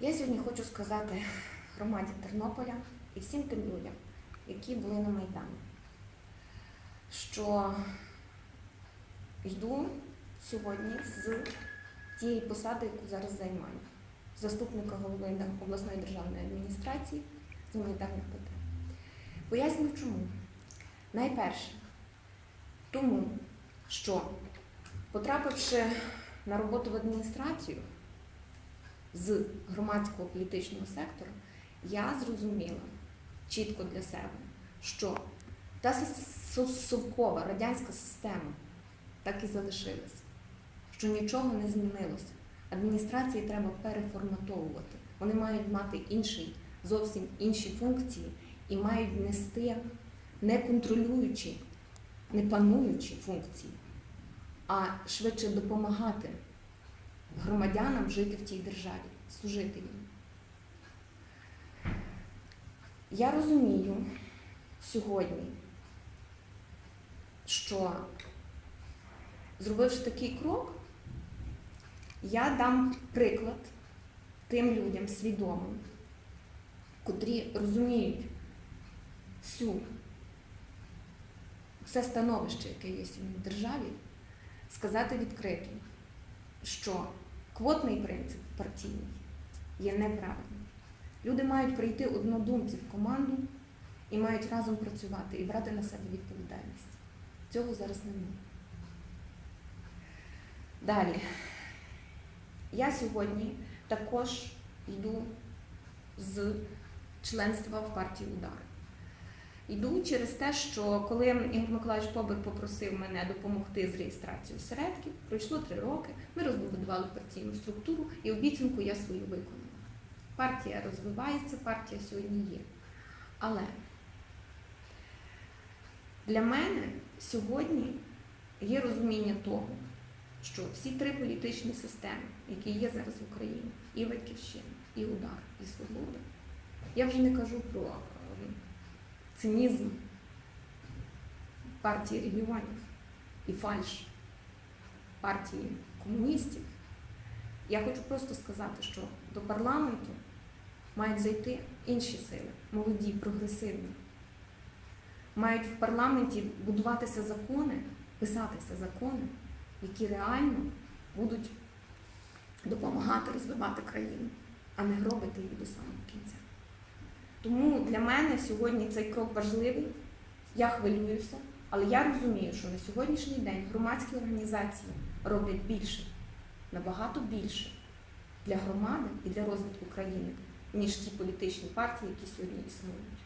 Я сьогодні хочу сказати громаді Тернополя і всім тим людям, які були на Майдані, що йду сьогодні з тієї посади, яку зараз займаю, заступника голови обласної державної адміністрації з гуманітарних питань. Поясню чому. Найперше, тому що, потрапивши на роботу в адміністрацію з громадського політичного сектору, я зрозуміла чітко для себе, що та совкова радянська система так і залишилась, що нічого не змінилося. Адміністрації треба переформатовувати. Вони мають мати інший, зовсім інші функції і мають нести не контролюючі, не пануючі функції, а швидше допомагати громадянам жити в тій державі, служити їм. Я розумію сьогодні, що зробивши такий крок, я дам приклад тим людям свідомим, котрі розуміють всю все становище, яке є в державі, сказати відкрито, що квотний принцип партійний є неправильним. Люди мають прийти однодумці в команду і мають разом працювати і брати на себе відповідальність. Цього зараз немає. Далі. Я сьогодні також йду з членства в партії Удар. Йду через те, що коли Ігор Миколаївич Побер попросив мене допомогти з реєстрацією середків, пройшло три роки, ми розбудували партійну структуру і обіцянку я свою виконала. Партія розвивається, партія сьогодні є. Але для мене сьогодні є розуміння того, що всі три політичні системи, які є зараз в Україні, і Батьківщина, і Удар, і Свобода, я вже не кажу про цинізм партії регіонів і фальш партії комуністів. Я хочу просто сказати, що до парламенту мають зайти інші сили, молоді, прогресивні. Мають в парламенті будуватися закони, писатися закони, які реально будуть допомагати розвивати країну, а не гробити її до самого кінця. Тому для мене сьогодні цей крок важливий. Я хвилююся, але я розумію, що на сьогоднішній день громадські організації роблять більше, набагато більше для громади і для розвитку країни, ніж ті політичні партії, які сьогодні існують.